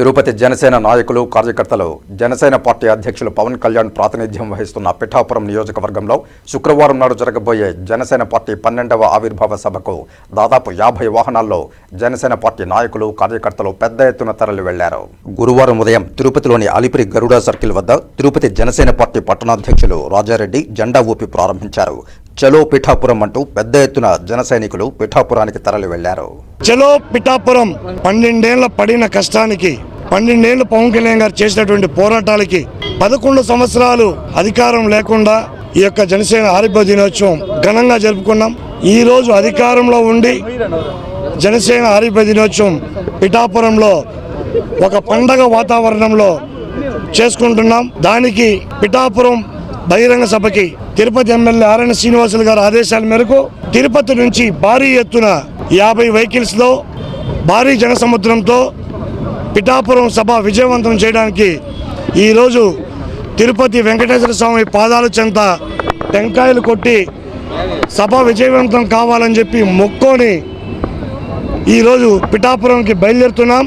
తిరుపతి జనసేన నాయకులు కార్యకర్తలు జనసేన పార్టీ అధ్యక్షులు పవన్ కళ్యాణ్ ప్రాతినిధ్యం వహిస్తున్న పిఠాపురం నియోజకవర్గంలో శుక్రవారం నాడు జరగబోయే జనసేన పార్టీ పన్నెండవ ఆవిర్భావ సభకు దాదాపు యాభై వాహనాల్లో జనసేన పార్టీ నాయకులు కార్యకర్తలు పెద్ద ఎత్తున తరలి వెళ్ళారు. గురువారం ఉదయం తిరుపతిలోని అలిపిరి గరుడ సర్కిల్ వద్ద తిరుపతి జనసేన పార్టీ పట్టణాధ్యక్షులు రాజారెడ్డి జెండా ఊపి ప్రారంభించారు. చలో పిఠాపురం అంటూ పెద్ద ఎత్తున జన సైనికులు పిఠాపురానికి తరలి వెళ్ళారు. చలో పిఠాపురం పన్నెండేళ్ళ పడిన కష్టానికి పన్నెండేళ్ళు పవన్ కళ్యాణ్ గారు చేసినటువంటి పోరాటాలకి పదకొండు సంవత్సరాలు అధికారం లేకుండా ఈ యొక్క జనసేన ఆరోగ్య దినోత్సవం ఘనంగా జరుపుకున్నాం. ఈ రోజు అధికారంలో ఉండి జనసేన ఆరోగ్య దినోత్సవం పిఠాపురంలో ఒక పండగ వాతావరణంలో చేసుకుంటున్నాం. దానికి పిఠాపురం బహిరంగ సభకి తిరుపతి ఎమ్మెల్యే ఆర్ఎన్ శ్రీనివాసులు గారి ఆదేశాల మేరకు తిరుపతి నుంచి భారీ ఎత్తున యాభై వెహికల్స్లో భారీ జనసముద్రంతో పిఠాపురం సభ విజయవంతం చేయడానికి ఈరోజు తిరుపతి వెంకటేశ్వర స్వామి పాదాల చెంత టెంకాయలు కొట్టి సభ విజయవంతం కావాలని చెప్పి మొక్కొని ఈరోజు పిఠాపురంకి బయలుదేరుతున్నాం.